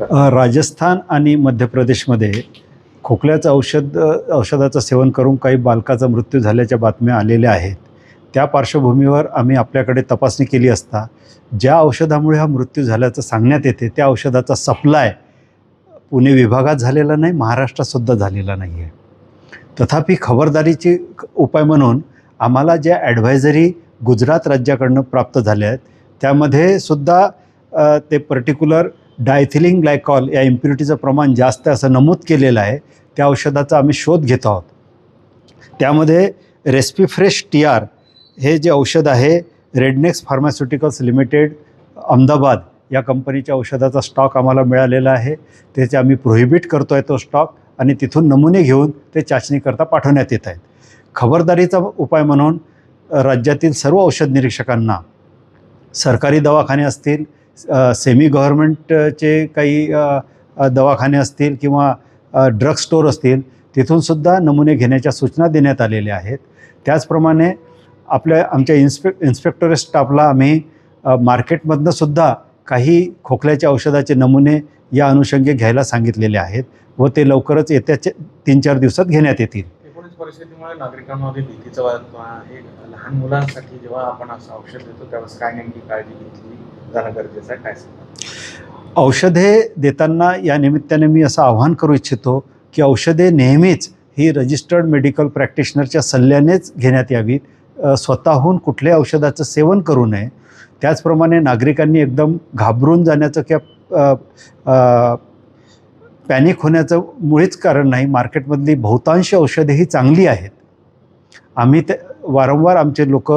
राजस्थान आणि मध्य प्रदेशमध्ये खोकल्याचं औषध औषधाचं सेवन करून काही बालकाचा मृत्यू झाल्याच्या बातम्या आलेल्या आहेत. त्या पार्श्वभूमीवर आम्ही आपल्याकडे तपासणी केली असता ज्या औषधामुळे हा मृत्यू झाल्याचं सांगण्यात येते त्या औषधाचा सप्लाय पुणे विभागात झालेला नाही महाराष्ट्रातसुद्धा झालेला नाही आहे तथापि खबरदारीची उपाय म्हणून आम्हाला ज्या ॲडव्हायझरी गुजरात राज्याकडनं प्राप्त झाल्या आहेत त्यामध्ये सुद्धा ते पर्टिक्युलर डायथिलिंग ग्लायकॉल या इम्प्युरिटीचं प्रमाण जास्त असं नमूद केलेलं आहे त्या औषधाचा आम्ही शोध घेत आहोत. त्यामध्ये रेस्पिफ्रेश टी आर हे जे औषध आहे रेडनेक्स फार्मास्युटिकल्स लिमिटेड अहमदाबाद या कंपनीच्या औषधाचा स्टॉक आम्हाला मिळालेला आहे. त्याचे आम्ही प्रोहिबिट करतो आहे तो स्टॉक आणि तिथून नमुने घेऊन ते चाचणीकरता पाठवण्यात येत आहेत. खबरदारीचा उपाय म्हणून राज्यातील सर्व औषध निरीक्षकांना सरकारी दवाखाने असतील सेमी गव्हर्मेंटचे काही दवाखाने असतील किंवा ड्रग स्टोअर असतील तिथूनसुद्धा नमुने घेण्याच्या सूचना देण्यात आलेल्या आहेत. त्याचप्रमाणे आपल्या आमच्या इन्स्पे इन्स्पेक्टोरेट स्टाफला आम्ही मार्केटमधनंसुद्धा मार्केटमधनं सुद्धा काही खोकल्याच्या औषधाचे नमुने या अनुषंगे घ्यायला सांगितलेले आहेत व ते लवकरच येत्याचे तीन चार दिवसात घेण्यात येतील. परिस्थितीमुळे नागरिकांमध्ये भीतीचं लहान मुलांसाठी जेव्हा आपण असं औषध देतो त्यावेळेस काय नेमकी काळजी घेतली? जाणं गरजेचं आहे काय सांगा औषधे देताना या निमित्ताने मी असं आवाहन करू इच्छितो की औषधे नेहमीच ही रजिस्टर्ड मेडिकल प्रॅक्टिशनरच्या सल्ल्यानेच घेण्यात यावीत. स्वतःहून कुठल्याही औषधाचं सेवन करू नये. त्याचप्रमाणे नागरिकांनी एकदम घाबरून जाण्याचं किंवा पॅनिक होण्याचं मुळीच कारण नाही. मार्केटमधली बहुतांश औषधे ही चांगली आहेत. आम्ही ते वारंवार आमचे लोक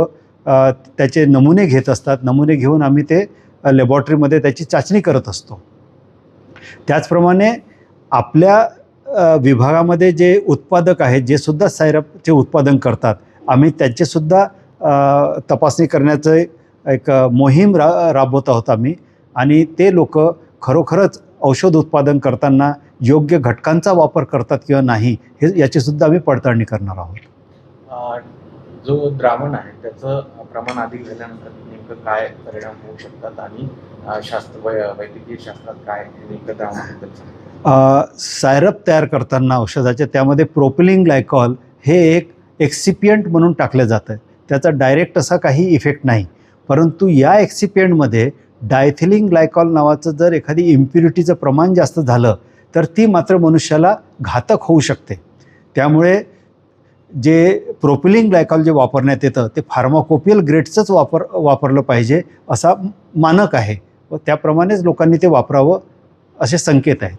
त्याचे नमुने घेत असतात. नमुने घेऊन आम्ही ते लॅबॉरेटरीमध्ये त्याची चाचणी करत असतो. त्याचप्रमाणे आपल्या विभागामध्ये जे उत्पादक आहेत जे सुद्धा सायरपचे उत्पादन करतात आम्ही त्यांचेसुद्धा तपासणी करण्याचं एक मोहीम रा राबवत आहोत आम्ही. आणि ते लोक खरोखरच औषध उत्पादन करताना योग्य घटकांचा वापर करतात किंवा नाही हे याचीसुद्धा आम्ही पडताळणी करणार आहोत. जो द्रावण आहे त्याचं प्रमाण अधिक झाल्यानंतर नेमकं काय परिणाम होऊ शकतात आणि शास्त्र वैद्यकीय शास्त्रात काय नेमकं द्रावण सायरप तयार करताना औषधाचे त्यामध्ये प्रोपिलिंग ग्लायकॉल हे एक एक्सिपियंट म्हणून टाकलं जातं त्याचा डायरेक्ट असा काही इफेक्ट नाही. परंतु या एक्सिपियंटमध्ये डायथिलिंग ग्लायकॉल नावाचं जर एखादी इम्प्युरिटीचं प्रमाण जास्त झालं तर ती मात्र मनुष्याला घातक होऊ शकते. त्यामुळे जे प्रोपिलिंग ग्लायकॉल जे वापरण्यात येतं ते फार्माकोपियल ग्रेडचंच वापर वापरलं पाहिजे असा मानक आहे. व त्याप्रमाणेच लोकांनी ते वापरावं असे संकेत आहेत.